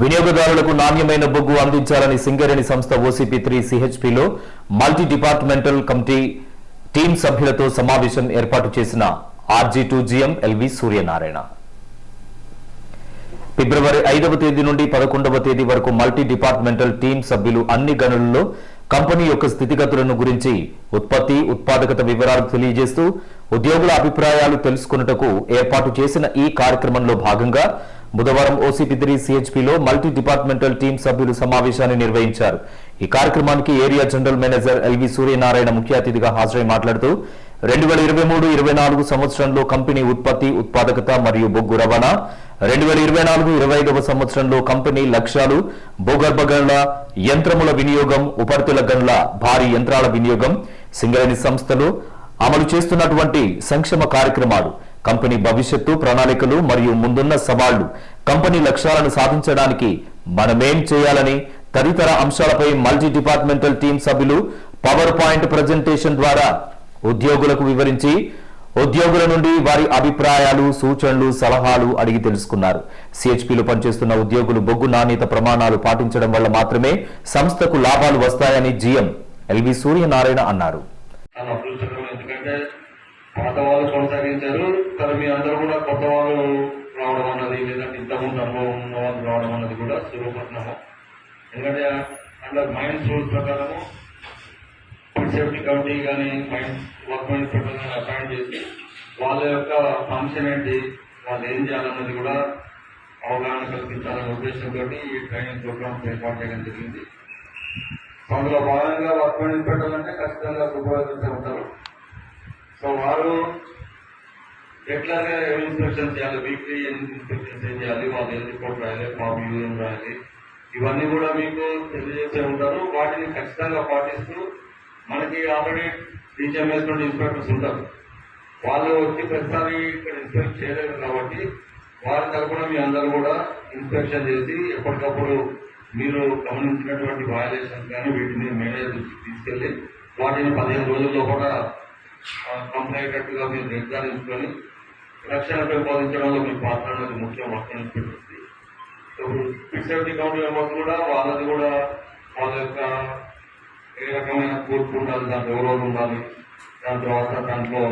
వినియోగదారులకు నాణ్యమైన బొగ్గు అందించాలని సింగరేణి సంస్థ ఓసీపీ త్రీ సిహెచ్పిలో మల్టీ డిపార్ట్మెంటల్ కమిటీ టీం సభ్యులతో సమావేశం ఏర్పాటు చేసిన RG two GM LV Suryanarayana. ఫిబ్రవరి ఐదవ తేదీ నుండి పదకొండవ తేదీ వరకు మల్టీ డిపార్ట్మెంటల్ టీం సభ్యులు అన్ని గనులలో కంపెనీ యొక్క స్థితిగతులను గురించి ఉత్పత్తి ఉత్పాదకత వివరాలు తెలియజేస్తూ ఉద్యోగుల అభిప్రాయాలు తెలుసుకున్నటకు ఏర్పాటు చేసిన ఈ కార్యక్రమంలో భాగంగా బుధవారం ఓసీపీ త్రీ సిహెచ్పిలో మల్టీ డిపార్ట్మెంటల్ టీం సభ్యులు సమావేశాన్ని నిర్వహించారు. ఈ కార్యక్రమానికి area general manager LV Suryanarayana ముఖ్య అతిథిగా హాజరై మాట్లాడుతూ రెండు వేల ఇరవై మూడు ఇరవై నాలుగు సంవత్సరంలో కంపెనీ ఉత్పత్తి ఉత్పాదకత మరియు బొగ్గు రవాణా రెండు వేల ఇరవై నాలుగు ఇరవై ఐదవ సంవత్సరంలో కంపెనీ లక్ష్యాలు భూగర్భ గనుల యంత్రముల వినియోగం ఉపరితల గనుల భారీ యంత్రాల వినియోగం సింగరేణి సంస్థలు అమలు చేస్తున్నటువంటి సంక్షేమ కార్యక్రమాలు. కంపెనీ భవిష్యత్తు ప్రణాళికలు మరియు ముందున్న సవాళ్ళు. కంపెనీ లక్ష్యాలను సాధించడానికి మనమేం చేయాలని తదితర అంశాలపై మల్టీ డిపార్ట్మెంటల్ టీం సభ్యులు పవర్ పాయింట్ ప్రజెంటేషన్ ద్వారా ఉద్యోగులకు వివరించి ఉద్యోగుల నుండి వారి అభిప్రాయాలు సూచనలు సలహాలు అడిగి తెలుసుకున్నారు. సిహెచ్పిలో పనిచేస్తున్న ఉద్యోగులు బొగ్గు నాణ్యత ప్రమాణాలు పాటించడం వల్ల మాత్రమే సంస్థకు లాభాలు వస్తాయని జీఎం ఎల్వి సూర్యనారాయణ అన్నారు. పాత వాళ్ళు కొనసాగించారు కానీ మీ అందరూ కూడా కొత్త వాళ్ళు రావడం అన్నది లేదంటే ఇంతకుముందు అనుభవం ఉన్న వాళ్ళు రావడం అన్నది కూడా సులభపట్నము ఎందుకంటే అండర్ మైండ్స్ రూల్స్ ప్రకారము ఫుడ్ సేఫ్టీ కమిటీ కానీ మైండ్ వర్క్ మైండ్ ప్రకారం అపాయింట్ చేసి వాళ్ళ యొక్క ఫంక్షన్ ఏంటి వాళ్ళు ఏం చేయాలన్నది కూడా అవగాహన కల్పించాలనే ఉద్దేశంతో ఈ ట్రైనింగ్ ప్రోగ్రామ్స్ ఏర్పాటు చేయడం జరిగింది. అందులో భాగంగా వర్క్ మైండ్ పెట్టాలంటే ఖచ్చితంగా సూపర్వైజర్స్ ఉంటారు. సో వారు ఎట్లాగే ఇన్స్పెక్షన్ చేయాలి వీక్లీ ఇన్స్పెక్షన్స్ ఏం చేయాలి వాళ్ళు ఏం రిపోర్ట్ రాయాలి మాకు ఏం రాయాలి. ఇవన్నీ కూడా మీకు తెలియజేసే ఉంటారు. వాటిని ఖచ్చితంగా పాటిస్తూ మనకి ఆల్రెడీ డిజిఎంఎస్ నుండి ఇన్స్పెక్టర్స్ ఉంటారు. వాళ్ళు వచ్చి ప్రతిసారి ఇక్కడ ఇన్స్పెక్ట్ చేయలేరు కాబట్టి వారి తరఫున మీ అందరూ కూడా ఇన్స్పెక్షన్ చేసి ఎప్పటికప్పుడు మీరు గమనించినటువంటి వయలేషన్స్ కానీ వీటిని మేనేజ్ దృష్టికి తీసుకెళ్ళి వాటిని పదిహేను రోజుల్లో కూడా కంప్లైంట్ మీరు నిర్ధారించుకొని రక్షణ పెంపొందించడంలో మీ పాత్ర అనేది ముఖ్యం work inspectors so fix safety committee members కూడా వాళ్ళది కూడా వాళ్ళ యొక్క ఏ రకమైన కూర్పు ఉండాలి దాంట్లో ఎవరెవరు ఉండాలి దాని తర్వాత దాంట్లో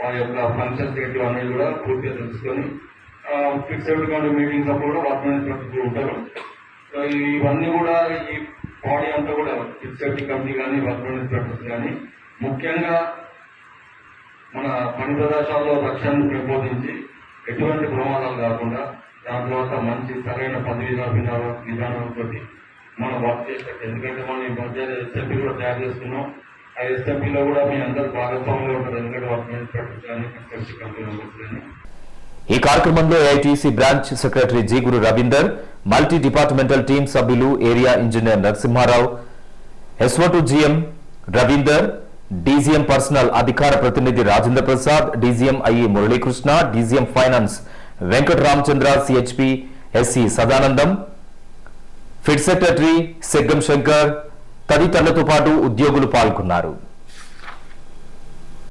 వారి యొక్క ఫంక్షన్స్ ఏంటి అనేది కూడా పూర్తిగా తెలుసుకొని ఫిక్స్డ్ సేఫ్టీ కమిటీ మీటింగ్స్ అప్పుడు కూడా వర్క్ ఇన్స్పెక్టర్స్ ఉంటారు. సో ఇవన్నీ కూడా ఈ బాడీ అంతా కూడా ఫిక్స్ సేఫ్టీ కమిటీ కానీ వర్క్ ఇన్స్పెక్టర్స్ కానీ ముఖ్యంగా మన పని ప్రదేశాల్లో రక్షణను పెంపొందించి ఎటువంటి ప్రమాదాలు కాకుండా దాని తర్వాత మంచి సరైన పని విధాన విధానంతో మనం వర్క్ చేసేట్టు ఎందుకంటే మనం ఈ మధ్య ఎస్ఎంపీ కూడా తయారు చేసుకున్నాం. ఆ ఎస్ఎంపీలో కూడా మీ అందరు భాగస్వాములు ఉంటారు. ఎందుకంటే వర్క్ ఇన్స్పెక్టర్స్ కానీ కన్స్ట్రక్షన్ కంపెనీ మెంబర్స్ కానీ ఈ కార్యక్రమంలో AITC branch secretary G Guru Ravinder multi departmental team సభ్యులు area engineer Narasimha Rao SO to GM Ravinder DGM personnel అధికార ప్రతినిధి Rajendra Prasad DGM IE Muralikrishna DGM finance Venkata Ramachandra CHP SC Sadanandam pit secretary Seggam Shankar తదితరులతో పాటు ఉద్యోగులు పాల్గొన్నారు.